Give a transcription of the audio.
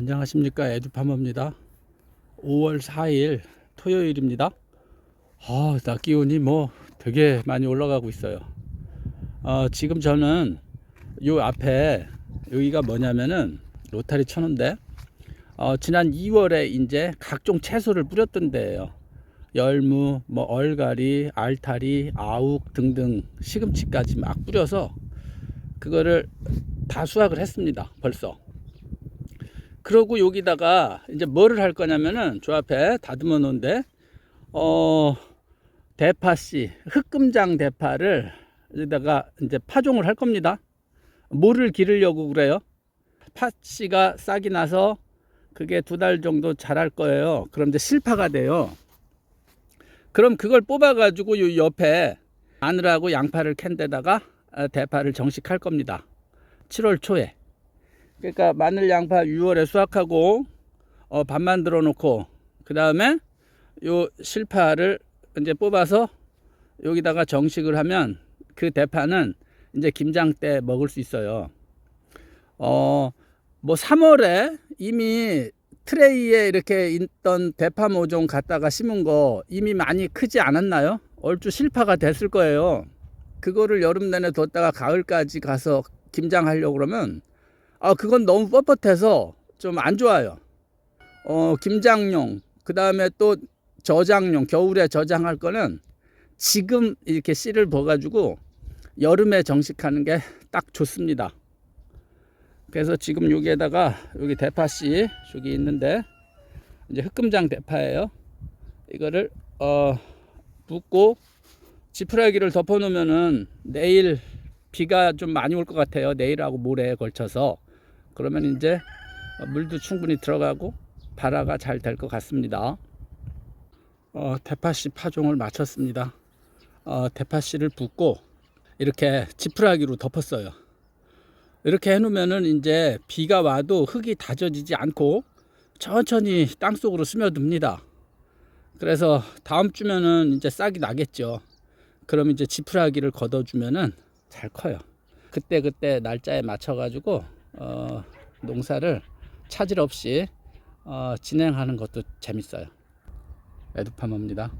안녕하십니까. 에듀파머입니다. 5월 4일 토요일입니다. 아, 낮 기온이 뭐 되게 많이 올라가고 있어요. 어, 지금 저는 요 앞에 여기가 뭐냐면은 로타리 천원데 어, 지난 2월에 이제 각종 채소를 뿌렸던 데예요. 열무, 뭐 얼갈이, 알타리, 아욱 등등 시금치까지 막 뿌려서 그거를 다 수확을 했습니다. 벌써 그러고 여기다가 이제 뭐를 할 거냐면은 저 앞에 다듬어 놓은데 어 대파씨 흑금장 대파를 여기다가 이제 파종을 할 겁니다. 뭐를 기르려고 그래요? 파씨가 싹이 나서 그게 두 달 정도 자랄 거예요. 그럼 이제 실파가 돼요. 그럼 그걸 뽑아 가지고 요 옆에 마늘하고 양파를 캔 데다가 아, 대파를 정식할 겁니다. 7월 초에. 그러니까 마늘 양파 6월에 수확하고 어, 밥 만들어 놓고 그 다음에 요 실파를 이제 뽑아서 여기다가 정식을 하면 그 대파는 이제 김장 때 먹을 수 있어요. 어, 뭐 3월에 이미 트레이에 이렇게 있던 대파 모종 갖다가 심은 거 이미 많이 크지 않았나요? 얼추 실파가 됐을 거예요. 그거를 여름 내내 뒀다가 가을까지 가서 김장하려고 그러면 아 그건 너무 뻣뻣해서 좀 안 좋아요. 어 김장용 그 다음에 또 저장용 겨울에 저장할 거는 지금 이렇게 씨를 버가지고 여름에 정식하는 게 딱 좋습니다. 그래서 지금 여기에다가 여기 대파 씨 저기 있는데 이제 흑금장 대파예요. 이거를 어 붓고 지푸라기를 덮어 놓으면은 내일 비가 좀 많이 올 것 같아요. 내일하고 모레에 걸쳐서. 그러면 이제 물도 충분히 들어가고 발화가 잘 될 것 같습니다. 어, 대파씨 파종을 마쳤습니다. 어, 대파씨를 붓고 이렇게 지푸라기로 덮었어요. 이렇게 해놓으면은 이제 비가 와도 흙이 다져지지 않고 천천히 땅 속으로 스며듭니다. 그래서 다음 주면은 이제 싹이 나겠죠. 그럼 이제 지푸라기를 걷어주면은 잘 커요. 그때 그때 날짜에 맞춰 가지고 어, 농사를 차질 없이 어, 진행하는 것도 재밌어요. 에듀파머입니다.